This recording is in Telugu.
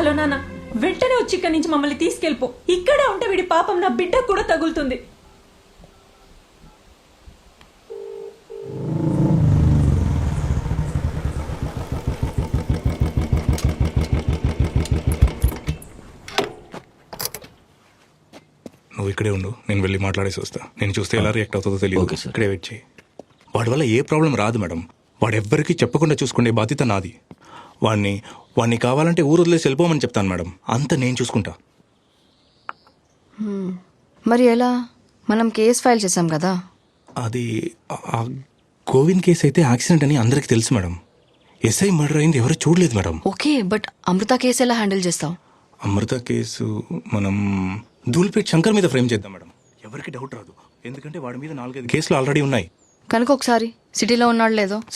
హలో నాన్న వెంటనే వచ్చి ఇక్కడి నుంచి మమ్మల్ని తీసుకెళ్ళిపో. ఇక్కడే ఉంటే వీడి పాపం నా బిడ్డకు కూడా తగులుతుంది. నువ్వు ఇక్కడే ఉండు నేను వెళ్ళి మాట్లాడేసి వస్తా. నేను చూస్తే ఎలా రియాక్ట్ అవుతుందో తెలియదు ఓకే సార్. ఇక్కడే వెయిట్ చేయి. వాడి వల్ల ఏ ప్రాబ్లం రాదు మేడం. వాడు ఎవ్వరికీ చెప్పకుండా చూసుకునే బాధ్యత నాది. వాడిని వాడిని కావాలంటే ఊరు వదిలేసి వెళ్ళిపోమని చెప్తాను మేడం. అంత నేను చూసుకుంటా. మరి ఎలా? మనం కేస్ ఫైల్ చేసాం కదా? అది ఆ- గోవింద్ కేసు అయితే యాక్సిడెంట్ అని అందరికీ తెలుసు మేడం. ఎస్ఐ మర్డర్ అయింది ఎవరు చూడలేదు madam. Okay but Amrita case ఎలా హ్యాండిల్ చేస్తావు? అమృత కేసు మనం ధూల్పేట్ శంకర్ మీద ఫ్రేమ్ చేద్దాం మేడం. ఎవరికి డౌట్ రాదు. ఎందుకంటే వాడి మీద నాలుగైదు కేసులు ఆల్రెడీ ఉన్నాయి. కనుక ఒకసారి సిటీలో ఉన్నాడు లేదో?